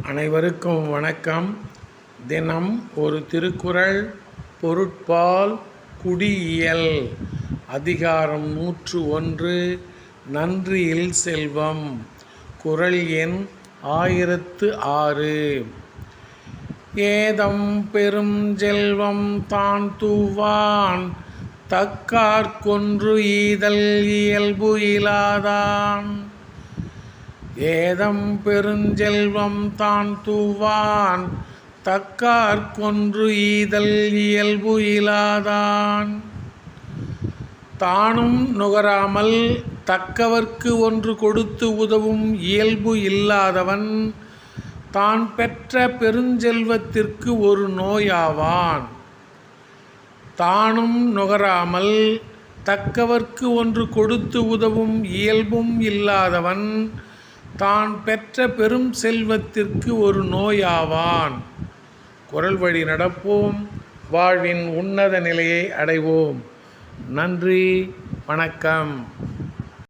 அனைவருக்கும் வணக்கம். தினம் ஒரு திருக்குறள் பொருட்பால் குடியியல் அதிகாரம் நூற்று ஒன்று நன்றியில் செல்வம் குறள் எண் ஆயிரத்து ஆறு. ஏதம் பெரும் செல்வம் தான் தூவான் தக்கார்கொன்று ஈதல் இயல்பு இலாதான். ஏதம் பெருஞ்செல்வம் தான் தூவான் தக்கார்கொன்று ஈதல் இயல்பு இலாதான். தானும் நுகராமல் தக்கவர்க்கு ஒன்று கொடுத்து உதவும் இயல்பு இல்லாதவன் தான் பெற்ற பெருஞ்செல்வத்திற்கு ஒரு நோயாவான். தானும் நுகராமல் தக்கவர்க்கு ஒன்று கொடுத்து உதவும் இயல்பும் இல்லாதவன் தான் பெற்ற பெரும் செல்வத்திற்கு ஒரு நோயாவான். குரல் வழி நடப்போம். வாழ்வின் உன்னத நிலையை அடைவோம். நன்றி. வணக்கம்.